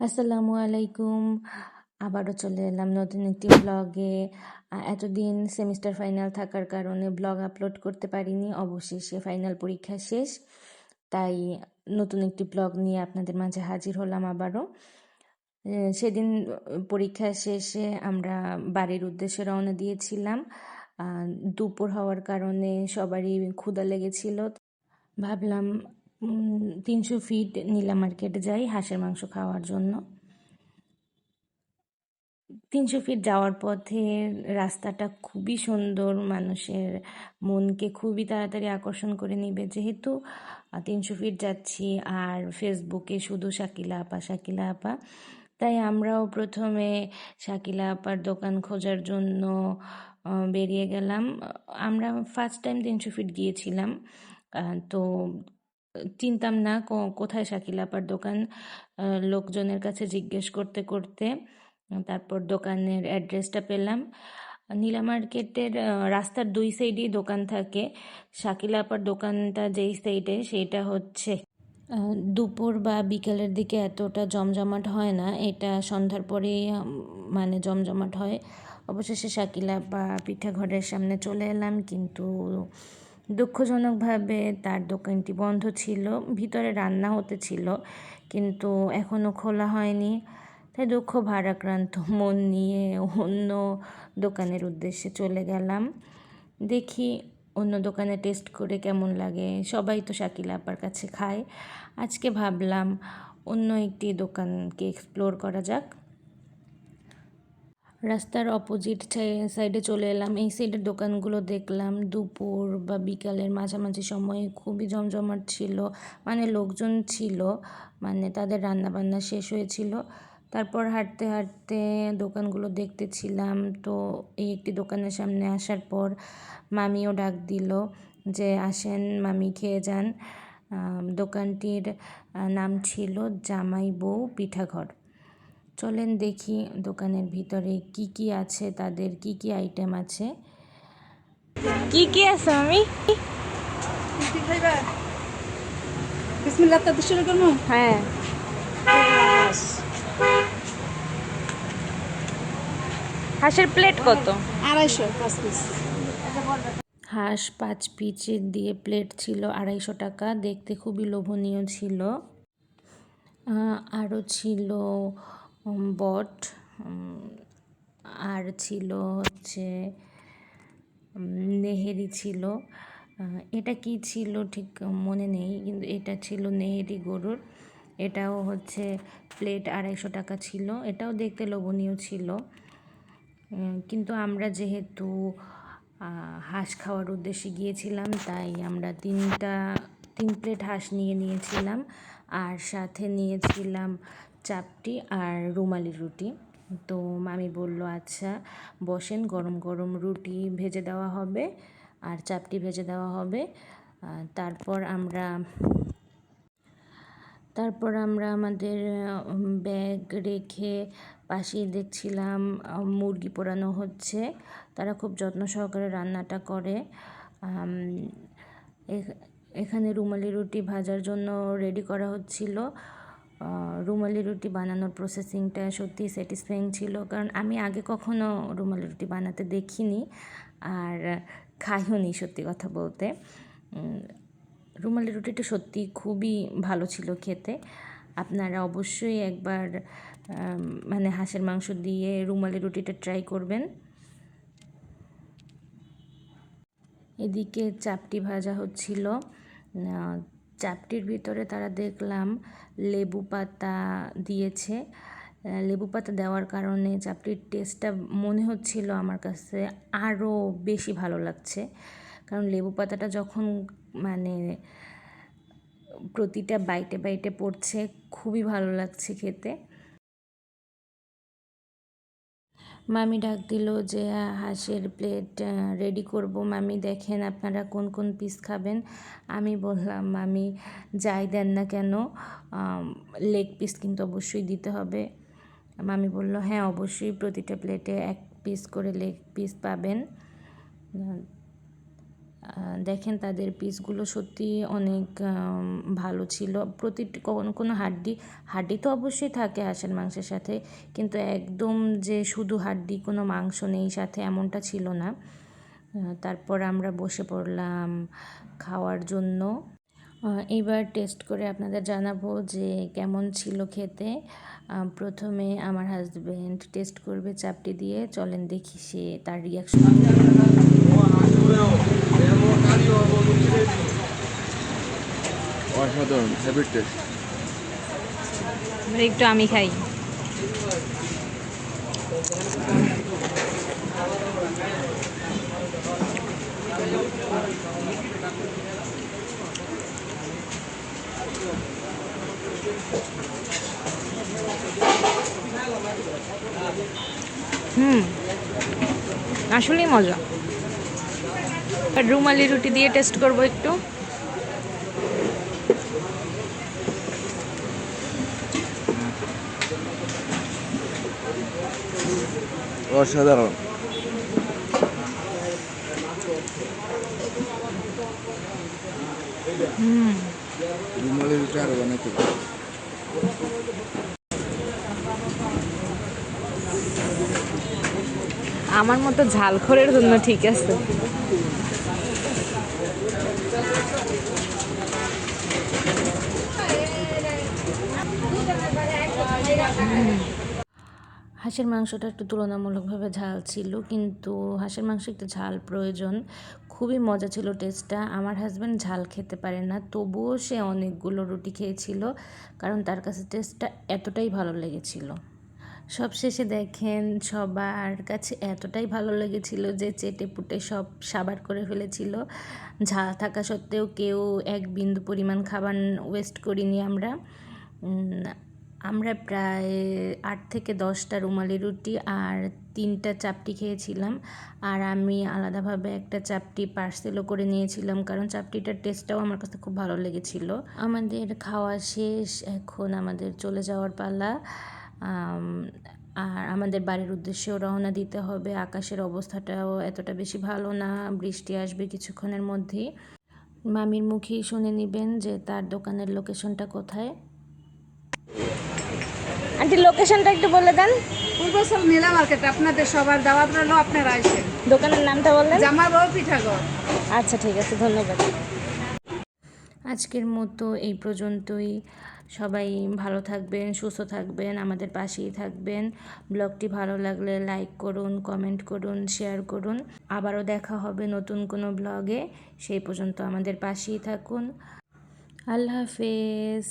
আসসালামু আলাইকুম। আবারও চলে এলাম নতুন একটি ব্লগে এতদিন সেমিস্টার ফাইনাল থাকার কারণে ব্লগ আপলোড করতে পারিনি। অবশেষে ফাইনাল পরীক্ষা শেষ। তাই নতুন একটি ব্লগ নিয়ে আপনাদের মাঝে হাজির হলাম আবারও। সেদিন পরীক্ষা শেষে আমরা বাড়ির উদ্দেশ্যে রওনা দিয়েছিলাম। দুপুর হওয়ার কারণে সবারই ক্ষুধা লেগেছিল। ভাবলাম তিনশো ফিট নীলা মার্কেটে যাই হাঁসের মাংস খাওয়ার জন্য। তিনশো ফিট যাওয়ার পথে রাস্তাটা খুবই সুন্দর, মানুষের মনকে খুবই তাড়াতাড়ি আকর্ষণ করে নিবে। যেহেতু তিনশো ফিট যাচ্ছি আর ফেসবুকে শুধু শাকিলা আপা শাকিলা আপা, তাই আমরাও প্রথমে শাকিলা আপার দোকান খোঁজার জন্য বেরিয়ে গেলাম। আমরা ফার্স্ট টাইম তিনশো ফিট গিয়েছিলাম। তো চিনতাম না কোথায় শাকিল আপার দোকান। লোকজনের কাছে জিজ্ঞেস করতে করতে তারপর দোকানের অ্যাড্রেসটা পেলাম। নীলা মার্কেটের রাস্তার দুই সাইডেই দোকান থাকে। শাকিল আপার দোকানটা যেই সাইডে সেইটা হচ্ছে দুপুর বা বিকেলের দিকে এতটা জমজমাট হয় না। এটা সন্ধ্যার পরেই মানে জমজমাট হয়। অবশেষে শাকিলা বা পিঠা ঘরের সামনে চলে এলাম, কিন্তু দুঃখজনকভাবে তার দোকানটি বন্ধ ছিল, ভিতরে রান্না হতে ছিল, কিন্তু এখনও খোলা হয়নি। তাই দুঃখ ভারাক্রান্ত মন নিয়ে অন্য দোকানের উদ্দেশ্যে চলে গেলাম। দেখি অন্য দোকানে টেস্ট করে কেমন লাগে। সবাই তো শাকিল আপার কাছে খায়। আজকে ভাবলাম অন্য একটি দোকানকে এক্সপ্লোর করা যাক। রাস্তার অপোজিট সাইডে চলে এলাম। এই সাইডের দোকানগুলো দেখলাম। দুপুর বা বিকালের মাঝামাঝি সময়ে খুবই জমজমাট ছিল। মানে লোকজন ছিল। মানে তাদের রান্নাবান্না শেষ হয়েছিল। তারপর হাঁটতে হাঁটতে দোকানগুলো দেখতেছিলাম। তো এই একটি দোকানের সামনে আসার পর মামিও ডাক দিল যে, আসেন, মামি, খেয়ে যান। দোকানটির নাম ছিল জামাই বউ পিঠাঘর। চলেন দেখি দোকানের ভিতরে কি কি আছে তাদের কি কি আইটেম আছে। কি কি আছে আমি হ্যাঁ। হাঁসের প্লেট কত? আড়াইশো পাঁচ পিস হাঁস পাঁচ পিচের দিয়ে প্লেট ছিল আড়াইশো টাকা দেখতে খুবই লোভনীয় ছিল। আরও ছিল বট আর ছিল হচ্ছে নেহেরি ছিল। এটা কি ছিল ঠিক মনে নেই, কিন্তু এটা ছিল নেহেরি গরুর। এটাও হচ্ছে প্লেট আড়াইশো টাকা ছিল, এটাও দেখতে লোভনীয় ছিল। কিন্তু আমরা যেহেতু হাঁস খাওয়ার উদ্দেশ্যে গিয়েছিলাম, তাই আমরা তিনটা, তিন প্লেট হাঁস নিয়ে নিয়েছিলাম। আর সাথে নিয়েছিলাম চাপটি আর রুমালি রুটি। তো মামি বলল আচ্ছা বসেন, গরম গরম রুটি ভেজে দেওয়া হবে আর চাপটি ভেজে দেওয়া হবে। তারপর আমরা তারপর আমরা আমাদের ব্যাগ রেখে পাশেই দেখছিলাম মুরগি পোড়ানো হচ্ছে। তারা খুব যত্ন সহকারে রান্নাটা করে। এখানে রুমালি রুটি ভাজার জন্য রেডি করা হচ্ছিল। রুমালি রুটি বানানোর প্রসেসিংটা সত্যি স্যাটিসফাইং ছিল। কারণ আমি আগে কখনো রুমালি রুটি বানাতে দেখিনি আর খাইও নি সত্যি কথা বলতে। রুমালি রুটিটা সত্যি খুবই ভালো ছিল খেতে। আপনারা অবশ্যই একবার মানে হাঁসের মাংস দিয়ে রুমালি রুটিটা ট্রাই করবেন। এদিকে চাপটি ভাজা হচ্ছিল। চাপটির ভিতরে তারা দেখলাম লেবু পাতা দিয়েছে। লেবু পাতা দেওয়ার কারণে চাপটির টেস্টটা মনে হচ্ছিল আমার কাছে আরও বেশি ভালো লাগছে। কারণ লেবু পাতাটা যখন মানে প্রতিটা বাইটে বাইটে পড়ছে, খুবই ভালো লাগছে খেতে। মামি ডাক দিল যে, হাঁসের প্লেট রেডি করব। মামি, দেখেন আপনারা কোন কোন পিস খাবেন? আমি বললাম, মামি, যাই দেন না কেন লেগ পিস কিন্তু অবশ্যই দিতে হবে। মামি বলল হ্যাঁ অবশ্যই প্রতিটা প্লেটে এক পিস করে লেগ পিস পাবেন। দেখেন তাদের পিসগুলো সত্যি অনেক ভালো ছিল। প্রতিটি কোনো কোনো হাড্ডি হাড্ডি তো অবশ্যই থাকে হাঁসের মাংসের সাথে, কিন্তু একদম যে শুধু হাড্ডি, কোনো মাংস নেই সাথে এমনটা ছিল না। তারপর আমরা বসে পড়লাম খাওয়ার জন্য। এইবার টেস্ট করে আপনাদের জানাব যে কেমন ছিল খেতে। প্রথমে আমার হাজবেন্ড টেস্ট করবে চাপটি দিয়ে চলেন দেখি সে তার রিয়াকশন অসাধারণ হ্যাপি টেস্ট একটু আমি খাই। হুম আসলেই মজা। আর রুমালি রুটি দিয়ে টেস্ট করব একটু। অসাধারণ। রুমালি রুটি আরও বানাইতে আমার মতো ঝালখোরের জন্য ঠিক আছে। হাঁসের মাংসটা একটু তুলনামূলকভাবে ঝাল ছিল, কিন্তু হাঁসের মাংস একটু ঝাল প্রয়োজন। খুবই মজা ছিল টেস্টটা আমার হাজব্যান্ড ঝাল খেতে পারে না, তবুও সে অনেকগুলো রুটি খেয়েছিল, কারণ তার কাছে টেস্টটা এতটাই ভালো লেগেছিল। সবশেষে দেখেন সবার কাছে এতটাই ভালো লেগেছিল যে চেটে পুটে সব সাবার করে ফেলেছিল। ঝাল থাকা সত্ত্বেও কেউ এক বিন্দু পরিমাণ খাবার ওয়েস্ট করিনি আমরা। আমরা প্রায় আট থেকে দশটা রুমালি রুটি আর তিনটা চাপটি খেয়েছিলাম। আর আমি আলাদাভাবে একটা চাপটি পার্সেলও করে নিয়েছিলাম, কারণ চাপটিটার টেস্টটাও আমার কাছে খুব ভালো লেগেছিল। আমাদের খাওয়া শেষ, এখন আমাদের চলে যাওয়ার পালা। আর আমাদের বাড়ির উদ্দেশ্যেও রওনা দিতে হবে। আকাশের অবস্থাটাও এতটা বেশি ভালো না, বৃষ্টি আসবে কিছুক্ষণের মধ্যেই। মামির মুখেই শুনে নেবেন যে তার দোকানের লোকেশনটা কোথায়। আন্টি লোকেশনটা একটু বলে দেন। পূর্বসল নীলা মার্কেট আপনাদের সবার দাওয়াত রইল আপনারা আসেন দোকানের নামটা বললেন? জামার বউ পিঠাগড় আচ্ছা ঠিক আছে ধন্যবাদ। আজকের মতো এই পর্যন্তই। সবাই ভালো থাকবেন সুস্থ থাকবেন আমাদের পাশেই থাকবেন। ব্লগটি ভালো লাগলে লাইক করুন কমেন্ট করুন শেয়ার করুন। আবারও দেখা হবে নতুন কোনো ব্লগে। সেই পর্যন্ত আমাদের পাশেই থাকুন। আল্লাহ হাফেজ।